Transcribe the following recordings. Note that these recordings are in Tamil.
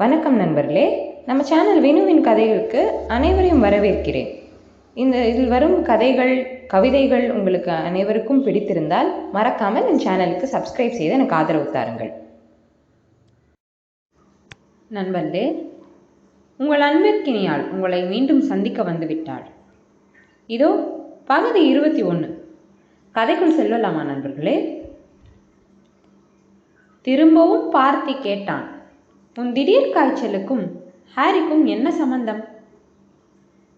வணக்கம் நண்பர்களே. நம்ம சேனல் வினுவின் கதைகளுக்கு அனைவரையும் வரவேற்கிறேன். இந்த இதில் வரும் கதைகள் கவிதைகள் உங்களுக்கு அனைவருக்கும் பிடித்திருந்தால் மறக்காமல் என் சேனலுக்கு சப்ஸ்கிரைப் செய்து எனக்கு ஆதரவு தாருங்கள். நண்பர்களே உங்கள் அன்பிற்கினியால் உங்களை மீண்டும் சந்திக்க வந்துவிட்டாள் இதோ பகுதி இருபத்தி ஒன்று கதைக்குள் செல்லலாமா நண்பர்களே? திரும்பவும் பார்த்தி கேட்டான். உன் திடீர் காய்ச்சலுக்கும் ஹாரிக்கும் என்ன சம்பந்தம்?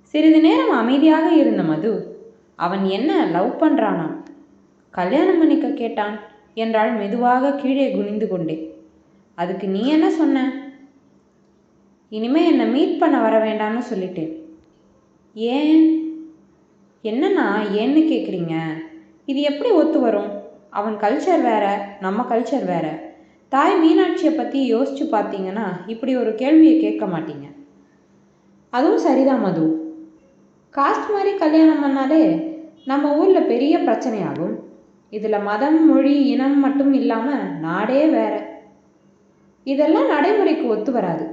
சிறிது நேரம் அமைதியாக இருந்த மது அவன் என்ன லவ் பண்ணுறானா கல்யாணம் பண்ணிக்க கேட்டான் என்றாள் மெதுவாக கீழே குனிந்து கொண்டே. அதுக்கு நீ என்ன சொன்ன? இனிமே என்னை மீட் பண்ண வர வேண்டாம்னு சொல்லிட்டேன். ஏன்? என்னண்ணா ஏன்னு கேட்குறீங்க இது எப்படி ஒத்து வரும்? அவன் கல்ச்சர் வேற நம்ம கல்ச்சர் வேற. தாய் மீனாட்சியை பற்றி யோசிச்சு பார்த்தீங்கன்னா இப்படி ஒரு கேள்வியை கேட்க மாட்டீங்க. அதுவும் சரிதான் மது. காஸ்ட் மாதிரி கல்யாணம் பண்ணாலே நம்ம ஊரில் பெரிய பிரச்சனையாகும். இதில் மதம் மொழி இனம் மட்டும் இல்லாமல் நாடே வேற. இதெல்லாம் நடைமுறைக்கு ஒத்து வராது.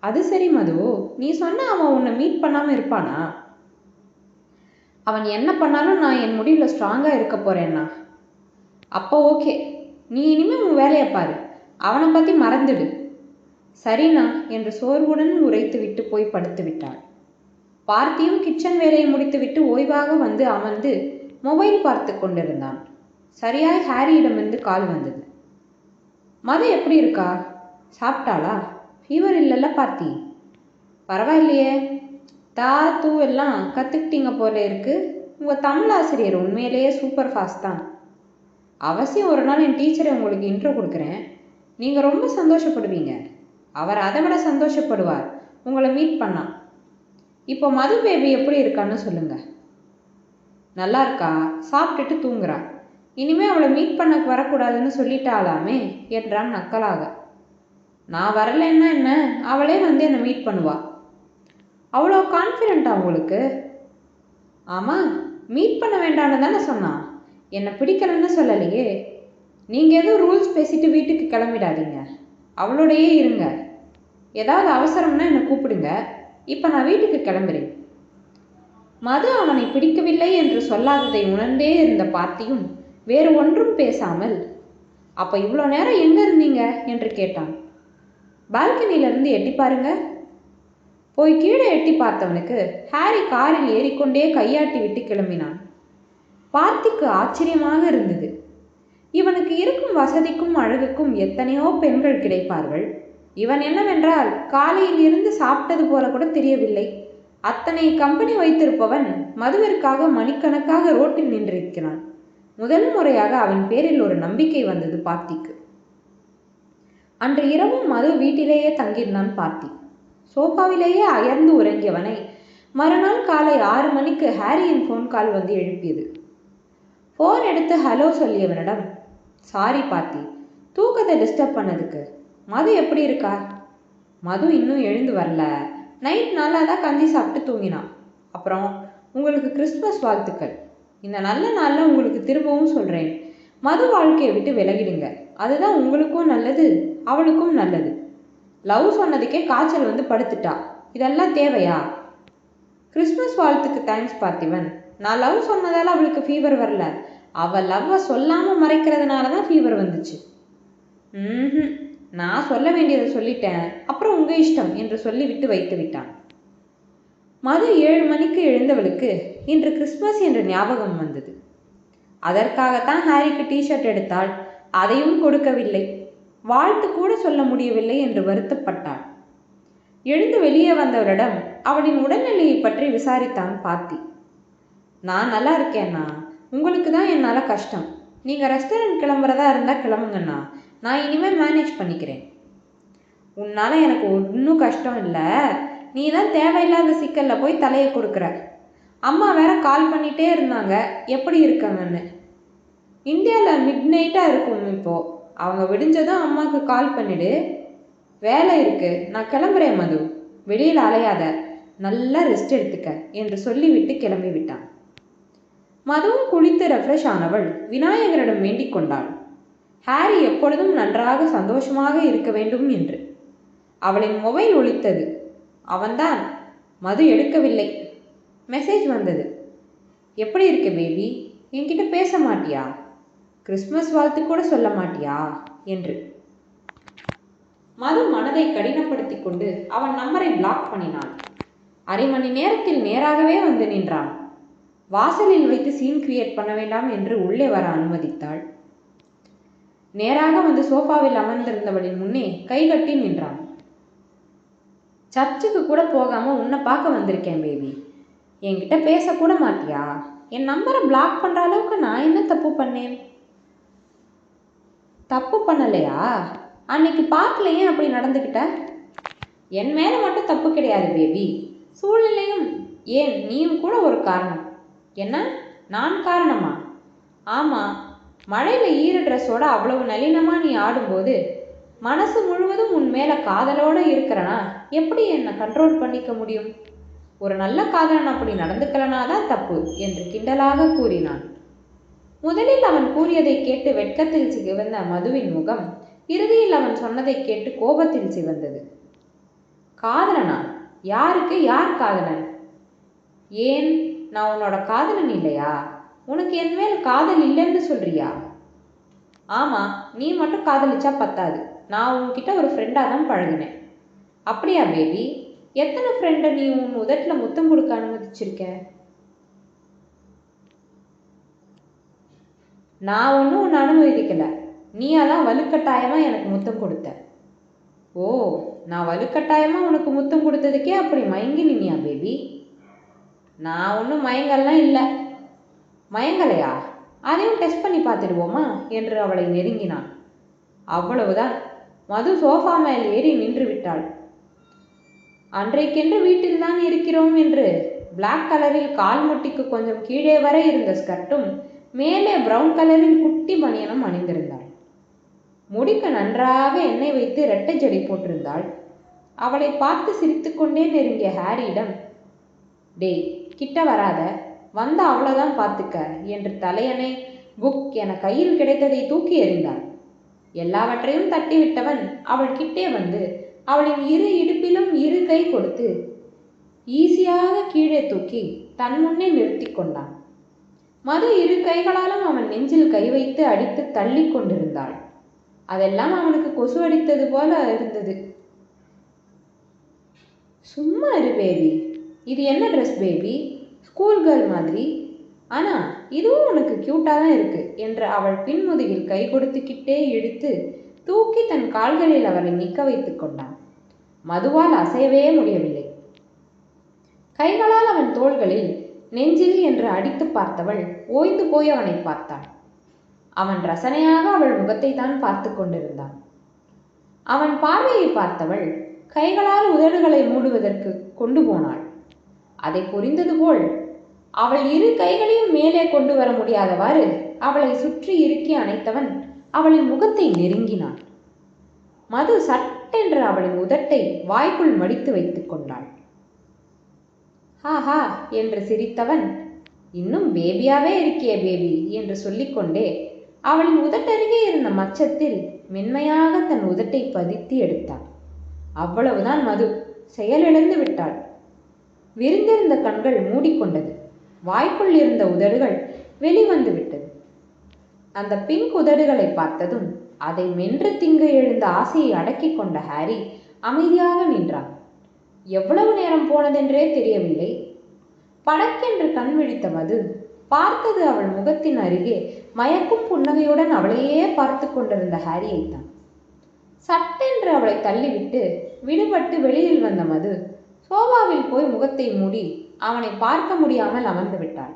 அது சரி மது. நீ சொன்ன அவன் உன்னை மீட் பண்ணாமல் இருப்பானா? அவன் என்ன பண்ணாலும் நான் என் முடிவில் ஸ்ட்ராங்காக இருக்க போகிறேன்னா அப்போ ஓகே நீ இனிமே உன் வேலையை பாரு. அவனை பற்றி மறந்துடு. சரிண்ணா என்று சோர்வுடன் உரைத்து விட்டு போய் படுத்து விட்டாள். பார்த்தியும் கிச்சன் வேலையை முடித்துவிட்டு ஓய்வாக வந்து அமர்ந்து மொபைல் பார்த்து கொண்டிருந்தான். சரியாய் ஹாரியிடமிருந்து கால் வந்தது. மது எப்படி இருக்கா? சாப்பிட்டாளா? ஃபீவர் இல்லைல்ல பார்த்தி. பரவாயில்லையே. தா தூ எல்லாம் கற்றுக்கிட்டீங்க போல இருக்கு. உங்கள் தமிழ் ஆசிரியர் உண்மையிலேயே சூப்பர் ஃபாஸ்ட் தான். அவசியம் ஒரு நாள் என் டீச்சரை உங்களுக்கு இன்ட்ரோ கொடுக்குறேன். நீங்கள் ரொம்ப சந்தோஷப்படுவீங்க. அவர் அதை விட சந்தோஷப்படுவார். உங்களை மீட் பண்ணா. இப்போ மது பேபி எப்படி இருக்கான்னு சொல்லுங்கள் நல்லா இருக்கா? சாப்பிட்டுட்டு தூங்குறா. இனிமே அவளை மீட் பண்ண வரக்கூடாதுன்னு சொல்லிட்டாளாமே என்றான் நக்கலாக. நான் வரலைன்னா என்ன? அவளே வந்து என்னை மீட் பண்ணுவா. அவ்வளோ கான்ஃபிடென்ட்டா உங்களுக்கு? ஆமாம் மீட் பண்ண வேண்டாம்னு தானே சொன்னான். என்னை பிடிக்கலன்னு சொல்லலையே. நீங்கள் எதுவும் ரூல்ஸ் பேசிட்டு வீட்டுக்கு கிளம்பிடாதீங்க. அவளோடையே இருங்க. ஏதாவது அவசரம்னா என்னை கூப்பிடுங்க. இப்போ நான் வீட்டுக்கு கிளம்புறேன். மது அவனை பிடிக்கவில்லை என்று சொல்லாததை உணர்ந்தே இருந்த பார்த்தியும் வேறு ஒன்றும் பேசாமல் அப்போ இவ்வளோ நேரம் எங்கே இருந்தீங்க? என்று கேட்டான். பால்கனியிலிருந்து எட்டி பாருங்க. போய் கீழே எட்டி பார்த்தவனுக்கு ஹாரி காரில் ஏறிக்கொண்டே கையாட்டி விட்டு கிளம்பினான். பார்த்திக்கு ஆச்சரியமாக இருந்தது. இவனுக்கு இருக்கும் வசதிக்கும் அழகுக்கும் எத்தனையோ பெண்கள் கிடைப்பார்கள். இவன் என்னவென்றால் காலையில் இருந்து சாப்பிட்டது போல கூட தெரியவில்லை. அத்தனை கம்பெனி வைத்திருப்பவன் மதுவிற்காக மணிக்கணக்காக ரோட்டில் நின்றிருக்கிறான். முதல் முறையாக அவன் பேரில் ஒரு நம்பிக்கை வந்தது பார்த்திக்கு. அன்று இரவும் மது வீட்டிலேயே தங்கியிருந்தான் பார்த்தி. சோஃபாவிலேயே அயர்ந்து உறங்கியவனை மறுநாள் காலை ஆறு மணிக்கு ஹாரியின் ஃபோன் கால் வந்து எழுப்பியது. ஃபோன் எடுத்து ஹலோ சொல்லியவனிடம் சாரி பாத்தி தூக்கத்தை டிஸ்டர்ப் பண்ணதுக்கு. மது எப்படி இருக்கா? மது இன்னும் எழுந்து வரல. நைட் நல்லா தான் கஞ்சி சாப்பிட்டு தூங்கினான். அப்புறம் உங்களுக்கு கிறிஸ்மஸ் வாழ்த்துக்கள். இந்த நல்ல நாளில் உங்களுக்கு திரும்பவும் சொல்கிறேன் மது வாழ்க்கையை விட்டு விலகிடுங்க. அதுதான் உங்களுக்கும் நல்லது அவளுக்கும் நல்லது. லவ் சொன்னதுக்கே காய்ச்சல் வந்து படுத்துட்டா. இதெல்லாம் தேவையா? கிறிஸ்மஸ் வாழ்த்துக்கு தேங்க்ஸ் பார்த்திவன் நான் லவ் சொன்னதால் அவளுக்கு ஃபீவர் வரல. அவள் லவ்வை சொல்லாமல் மறைக்கிறதுனால தான் ஃபீவர் வந்துச்சு. ம் நான் சொல்ல வேண்டியதை சொல்லிட்டேன். அப்புறம் உங்கள் இஷ்டம் என்று சொல்லிவிட்டு வைத்து விட்டான். மது ஏழு மணிக்கு எழுந்தவளுக்கு இன்று கிறிஸ்மஸ் என்ற ஞாபகம் வந்தது. அதற்காகத்தான் ஹாரிக்கு டிஷர்ட் எடுத்தாள். அதையும் கொடுக்கவில்லை. வாழ்த்து கூட சொல்ல முடியவில்லை என்று வருத்தப்பட்டாள். எழுந்து வெளியே வந்தவரிடம் அவளின் உடல்நிலையை பற்றி விசாரித்தான் பார்த்தி நான் நல்லா இருக்கேண்ணா உங்களுக்கு தான் என்னால் கஷ்டம். நீங்கள் ரெஸ்டாரண்ட் கிளம்புறதா இருந்தால் கிளம்புங்கண்ணா. நான் இனிமேல் மேனேஜ் பண்ணிக்கிறேன். உன்னால் எனக்கு ஒன்றும் கஷ்டம் இல்லை. நீ தான் தேவையில்லாத சிக்கலில் போய் தலையை கொடுக்குற. அம்மா வேற கால் பண்ணிகிட்டே இருந்தாங்க. எப்படி இருக்காங்கன்னு. இந்தியாவில் மிட் நைட்டாக இருக்கும் இப்போது அவங்க விடிஞ்சதும் அம்மாவுக்கு கால் பண்ணிடு. வேலை இருக்குது நான் கிளம்புறேன் மது. வெளியில் அலையாத. நல்லா ரெஸ்ட் எடுத்துக்க என்று சொல்லிவிட்டு கிளம்பி விட்டான் மதுவும் குளித்து ரெஃப்ரெஷ் ஆனவள் விநாயகரிடம் வேண்டிக் கொண்டாள். ஹாரி எப்பொழுதும் நன்றாக சந்தோஷமாக இருக்க வேண்டும் என்று. அவளின் மொபைல் ஒழித்தது அவன்தான் மது எடுக்கவில்லை. மெசேஜ் வந்தது. எப்படி இருக்க பேபி என்கிட்ட பேச மாட்டியா? கிறிஸ்மஸ் வாழ்த்து கூட சொல்ல மாட்டியா? என்று. மது மனதை கடினப்படுத்தி கொண்டு அவன் நம்பரை பிளாக் பண்ணினான். அரை மணி நேரத்தில் நேராகவே வந்து நின்றான். வாசலில் வைத்து சீன் கிரியேட் பண்ண வேண்டாம் என்று உள்ளே வர அனுமதித்தாள். நேராக வந்து சோஃபாவில் அமர்ந்திருந்தவளின் முன்னே கைகட்டி நின்றான். சர்ச்சுக்கு கூட போகாமல் உன்னை பார்க்க வந்திருக்கேன் பேபி என்கிட்ட பேசக்கூட மாட்டியா? என் நம்பரை பிளாக் பண்ணுற அளவுக்கு நான் என்ன தப்பு பண்ணேன்? தப்பு பண்ணலையா? அன்னைக்கு பார்க்கல ஏன் அப்படி நடந்துக்கிட்ட? என் மேலே மட்டும் தப்பு கிடையாது பேபி சூழ்நிலையும் ஏன்? நீயும் கூட ஒரு காரணம். என்ன? நான் காரணமா? ஆமாம் மழையில் ஈர ட்ரெஸ்ஸோட அவ்வளவு நளினமாக நீ ஆடும்போது மனசு முழுவதும் உன் மேலே காதலோடு இருக்கிறனா? எப்படி என்னை கண்ட்ரோல் பண்ணிக்க முடியும்? ஒரு நல்ல காதலன் அப்படி நடந்துக்கலனா தான் தப்பு என்று கிண்டலாக கூறினான். முதலில் அவன் கூறியதை கேட்டு வெட்கத்தில் சிவந்த மதுவின் முகம் இறுதியில் அவன் சொன்னதை கேட்டு கோபத்தில் சிவந்தது. காதலனா? யாருக்கு? யார் காதலன்? ஏன்? நான் உன்னோட காதலன் இல்லையா? உனக்கு என் மேல் காதல் இல்லைன்னு சொல்றியா? ஆமாம் நீ மட்டும் காதலிச்சா பத்தாது. நான் உன்கிட்ட ஒரு ஃப்ரெண்டாக தான் பழகினேன். அப்படியா பேபி எத்தனை ஃப்ரெண்டை நீ உன் உதட்டில் முத்தம் கொடுக்க அனுமதிச்சிருக்க? நான் ஒன்றும் உன்னை அனுமதிக்கலை. நீ தான் வலுக்கட்டாயமாக எனக்கு முத்தம் கொடுத்த. ஓ நான் வலுக்கட்டாயமாக உனக்கு முத்தம் கொடுத்ததுக்கே அப்படி மயங்கினியா பேபி நான் ஒன்றும் மயங்கல்லாம் இல்லை. மயங்கலையா? அதையும் டெஸ்ட் பண்ணி பார்த்துடுவோமா? என்று அவளை நெருங்கினான். அவ்வளவுதான். மது சோஃபா மேல் ஏறி நின்று விட்டாள். அன்றைக்கென்று வீட்டில்தான் இருக்கிறோம் என்று பிளாக் கலரில் கால் முட்டிக்கு கொஞ்சம் கீழே வரை இருந்த ஸ்கர்ட்டும் மேலே பிரவுன் கலரில் குட்டி பனியனும் அணிந்திருந்தாள். முடிக்கு நன்றாக எண்ணெய் வைத்து ரெட்டை ஜடி போட்டிருந்தாள். அவளை பார்த்து சிரித்துக்கொண்டே நெருங்கிய ஹாரியிடம் டேய் கிட்ட வராத வந்த அவ்வளோதான் பார்த்துக்க என்று தலையணை புக் என கையில் கிடைத்ததை தூக்கி எறிந்தான். எல்லாவற்றையும் தட்டிவிட்டவன் அவள் கிட்டே வந்து அவளின் இரு இடுப்பிலும் இரு கை கொடுத்து ஈஸியாக கீழே தூக்கி தன் முன்னே நிறுத்தி கொண்டான். மது இரு கைகளாலும் அவன் நெஞ்சில் கை வைத்து அடித்து தள்ளி கொண்டிருந்தாள். அதெல்லாம் அவனுக்கு கொசு அடித்தது போல இருந்தது. சும்மா இரு பேபி இது என்ன ட்ரெஸ் பேபி ஸ்கூல் கேர்ள் மாதிரி. ஆனா இதுவும் உனக்கு கியூட்டாக தான் இருக்கு என்று அவள் பின்முதுகில் கை கொடுத்துக்கிட்டே இழுத்து தூக்கி தன் கால்களில் அவளை நிற்க வைத்துக் கொண்டான். மதுவால் அசையவே முடியவில்லை. கைகளால் அவன் தோள்களில் நெஞ்சில் என்று அடித்து பார்த்தவள் ஓய்ந்து போய் அவனை பார்த்தாள். அவன் ரசனையாக அவள் முகத்தை தான் பார்த்து கொண்டிருந்தான். அவன் பார்வையை பார்த்தவள் கைகளால் உதடுகளை மூடுவதற்கு கொண்டு போனாள். அதை புரிந்தது போல் அவள் இரு கைகளையும் மேலே கொண்டு வர முடியாதவாறு அவளை சுற்றி இறுக்கி அணைத்தவன் அவளின் முகத்தை நெருங்கினான். மது சட்டென்று அவளின் உதட்டை வாய்க்குள் மடித்து வைத்துக் கொண்டாள். ஹாஹா என்று சிரித்தவன் இன்னும் பேபியாவே இருக்கிய பேபி என்று சொல்லிக்கொண்டே அவளின் உதட்டருகே இருந்த மச்சத்தில் மென்மையாக தன் உதட்டை பதித்து எடுத்தான். அவ்வளவுதான் மது. செயலிழந்து விட்டாள். விரிந்திருந்த கண்கள் மூடிக்கொண்டது. வாய்க்குள் இருந்த உதடுகள் வெளிவந்து விட்டது அந்த பிங்க் உதடுகளை பார்த்ததும் அதை மென்று திங்க எழுந்த ஆசையை அடக்கிக் கொண்ட ஹாரி அமைதியாக நின்றான். எவ்வளவு நேரம் போனதென்றே தெரியவில்லை. படக்கென்று கண் விழித்த மது பார்த்தது அவள் முகத்தின் அருகே மயக்கும் புன்னகையுடன் அவளையே பார்த்து கொண்டிருந்த ஹாரியைத்தான். சட்டென்று அவளை தள்ளிவிட்டு விடுபட்டு வெளியில் வந்த மது சோபாவில் போய் முகத்தை மூடி அவனை பார்க்க முடியாமல் அமர்ந்து விட்டாள்.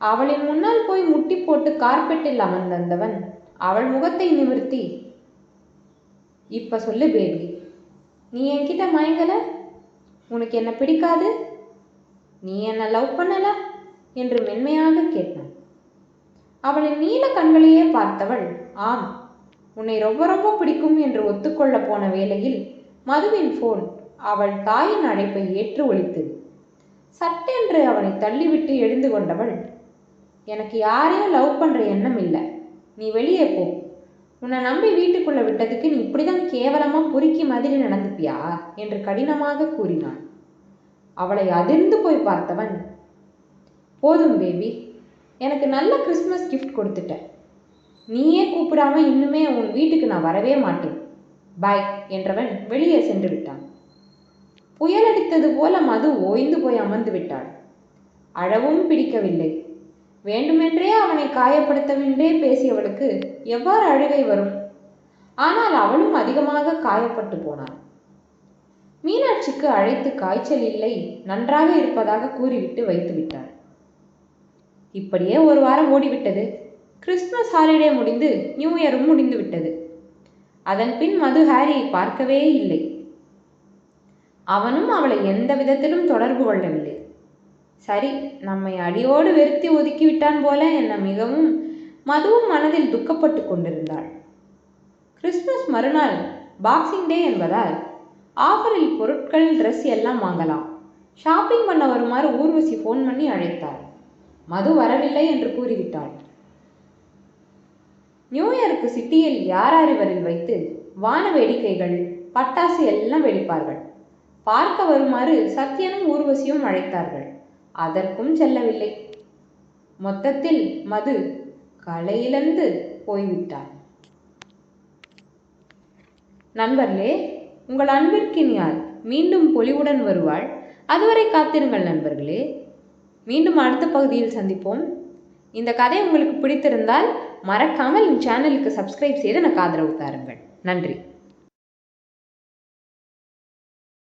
அவளின் முன்னால் போய் முட்டி போட்டு கார்பெட்டில் அமர்ந்தந்தவன் அவள் முகத்தை நிமிர்த்தி இப்ப சொல்லு பேபி நீ என்கிட்ட மயங்கல? உனக்கு என்ன பிடிக்காது? நீ என்ன லவ் பண்ணல? என்று மென்மையாக கேட்டான். அவளின் நீல கண்களையே பார்த்தவள் ஆம் உன்னை ரொம்ப ரொம்ப பிடிக்கும் என்று ஒத்துக்கொள்ள போன வேளையில் மதுவின் போன் அவள் தாயின் அழைப்பை ஏற்று ஒழித்தது சட்டென்று அவனை தள்ளிவிட்டு எழுந்து கொண்டவள். எனக்கு யாரையும் லவ் பண்ணுற எண்ணம் இல்லை. நீ வெளியே போ. உன்னை நம்பி வீட்டுக்குள்ளே விட்டதுக்கு நீ இப்படிதான் கேவலமாக பொறுக்கி மாதிரி நடந்துப்பியா? என்று கடினமாக கூறினான். அவளை அதிர்ந்து போய் பார்த்தவன் போதும் பேபி எனக்கு நல்ல கிறிஸ்மஸ் கிஃப்ட் கொடுத்துட்ட. நீயே கூப்பிடாம இன்னுமே உன் வீட்டுக்கு நான் வரவே மாட்டேன். பாய் என்றவன் வெளியே சென்று விட்டான். புயலடித்தது போல மது ஓய்ந்து போய் அமர்ந்து விட்டாள். அழவும் பிடிக்கவில்லை. வேண்டுமென்றே அவனை காயப்படுத்தவென்றே பேசியவளுக்கு எவ்வாறு அழுகை வரும்? ஆனால் அவளும் அதிகமாக காயப்பட்டு போனாள் மீனாட்சிக்கு அழைத்து காய்ச்சல் இல்லை நன்றாக இருப்பதாக கூறிவிட்டு வைத்து விட்டாள். இப்படியே ஒரு வாரம் ஓடிவிட்டது. கிறிஸ்துமஸ் ஹாலிடே முடிந்து நியூ இயரும் முடிந்து விட்டது அதன் பின் மது ஹாரியை பார்க்கவே இல்லை. அவனும் அவளை எந்த விதத்திலும் தொடர்பு கொள்ளவில்லை. சரி நம்மை அடியோடு வெறுத்தி ஒதுக்கிவிட்டான் போல என்ன மிகவும் மதுவும் மனதில் துக்கப்பட்டு கொண்டிருந்தாள். கிறிஸ்துமஸ் மறுநாள் பாக்ஸிங் டே என்பதால் ஆஃபரில் பொருட்கள் ட்ரெஸ் எல்லாம் வாங்கலாம். ஷாப்பிங் பண்ண வருமாறு ஊர்வசி ஃபோன் பண்ணி அழைத்தார் மது வரவில்லை என்று கூறிவிட்டாள். நியூ இயருக்கு சிட்டியில் யாராரிவரில் வைத்து வான வேடிக்கைகள் பட்டாசு எல்லாம் வெடிப்பார்கள். பார்க்க வருமாறு சத்யனும் ஊர்வசியும் அழைத்தார்கள். அதற்கும் செல்லவில்லை. மொத்தத்தில் மது கலையிழந்து போய்விட்டார் நண்பர்களே உங்கள் அன்பிற்கினியார் மீண்டும் பொலிவுடன் வருவாள். அதுவரை காத்திருங்கள் நண்பர்களே. மீண்டும் அடுத்த பகுதியில் சந்திப்போம். இந்த கதை உங்களுக்கு பிடித்திருந்தால் மறக்காமல் என் சேனலுக்கு சப்ஸ்கிரைப் செய்து எனக்கு ஆதரவு தாருங்கள். நன்றி.